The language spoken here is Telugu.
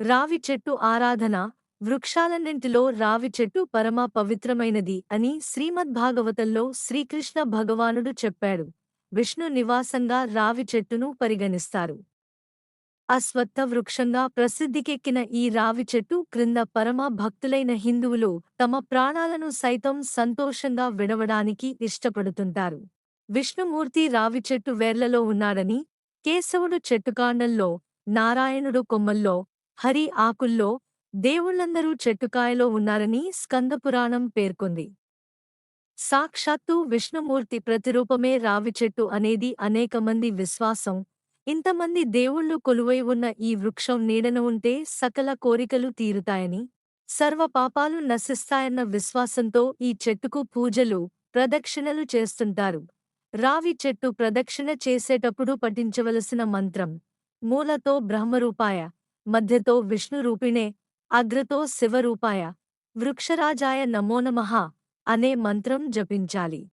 రావి చెట్టు ఆరాధన వృక్షాలన్నింటిలో రావి చెట్టు పరమ పవిత్రమైనది అని శ్రీమద్భాగవతంలో శ్రీకృష్ణ భగవానుడు చెప్పాడు. విష్ణు నివాసంగా రావి చెట్టును పరిగణిస్తారు. అశ్వత్థ వృక్షంగా ప్రసిద్ధికెక్కిన ఈ రావి చెట్టు క్రింద పరమ భక్తులైన హిందువులు తమ ప్రాణాలను సైతం సంతోషంగా విడవడానికి ఇష్టపడుతుంటారు. విష్ణుమూర్తి రావి చెట్టు వేర్లలో ఉన్నాడని కేశవుడు చెట్టుకాండంలో నారాయణుడు కొమ్మల్లో హరి ఆకుల్లో దేవుళ్ళందరూ చెట్టుకాయలో ఉన్నారని స్కందపురాణం పేర్కొంది. సాక్షాత్తు విష్ణుమూర్తి ప్రతిరూపమే రావి చెట్టు అనేది అనేక మంది విశ్వాసం. ఇంతమంది దేవుళ్ళు కొలువై ఉన్న ఈ వృక్షం నీడన ఉంటే సకల కోరికలు తీరుతాయని సర్వ పాపాలు నశిస్తాయన్న విశ్వాసంతో ఈ చెట్టుకు పూజలు ప్రదక్షిణలు చేస్తుంటారు. రావి చెట్టు ప్రదక్షిణ చేసేటప్పుడు పఠించవలసిన మంత్రం మూలతో బ్రహ్మరూపాయ మధ్యతో విష్ణురూపిణే అగ్రతో శివరూపాయ వృక్షరాజాయ నమోనమః అనే మంత్రం జపించాలి